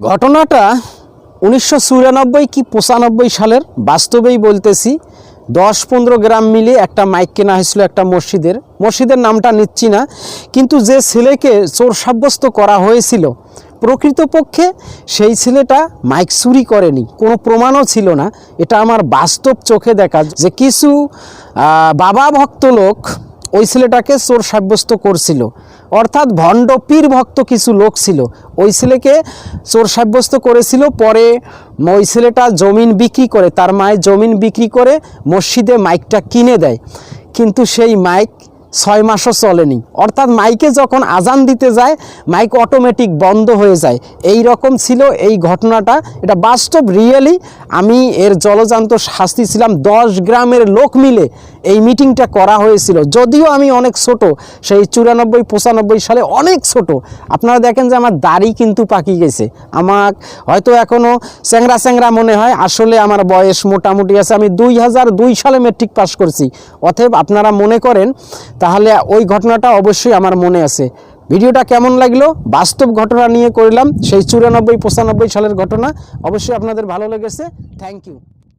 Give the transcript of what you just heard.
ঘটনাটা উনিশশো চুরানব্বই কি পঁচানব্বই সালের? বাস্তবেই বলতেছি দশ পনেরো গ্রাম মিলে একটা মাইক কেনা হয়েছিল একটা মসজিদের। মসজিদের নামটা নিচ্ছি না, কিন্তু যে ছেলেকে চোর সাব্যস্ত করা হয়েছিল, প্রকৃতপক্ষে সেই ছেলেটা মাইক চুরি করেনি, কোনো প্রমাণও ছিল না। এটা আমার বাস্তব চোখে দেখা যে কিছু বাবা ভক্ত লোক ওই ছেলেটাকে চোর সাব্যস্ত করছিল। অর্থাৎ ভণ্ড পীর ভক্ত কিছু লোক ছিল। ওই ছেলেকে চোর সাব্যস্ত করেছিল, পরে ওই ছেলেটা জমিন বিক্রি করে, তার মায়ের জমিন বিক্রি করে মসজিদে মাইকটা কিনে দেয়। কিন্তু সেই মাইক ছয় মাসও চলেনি। অর্থাৎ মাইকে যখন আজান দিতে যায়, মাইক অটোমেটিক বন্ধ হয়ে যায়। এই রকম ছিল এই ঘটনাটা। এটা বাস্তব রিয়েলি আমি এর জলজান্ত শাস্তি ছিলাম। দশ গ্রামের লোক মিলে এই মিটিংটা করা হয়েছিল। যদিও আমি অনেক ছোট, সেই চুরানব্বই, পঁচানব্বই সালে অনেক ছোট। আপনারা দেখেন যে আমার দাড়ি কিন্তু পাকি গেছে। আমার হয়তো এখনও চ্যাংরা চ্যাংরা মনে হয়, আসলে আমার বয়স মোটামুটি আছে। আমি দুই হাজার দুই সালে মেট্রিক পাস করছি। অতএব আপনারা মনে করেন তাহলে ওই ঘটনাটা অবশ্যই আমার মনে আছে। ভিডিওটা কেমন লাগল? বাস্তব ঘটনা নিয়ে করলাম। সেই চুরানব্বই, পঁচানব্বই সালের ঘটনা। অবশ্যই আপনাদের ভালো লেগেছে। Thank you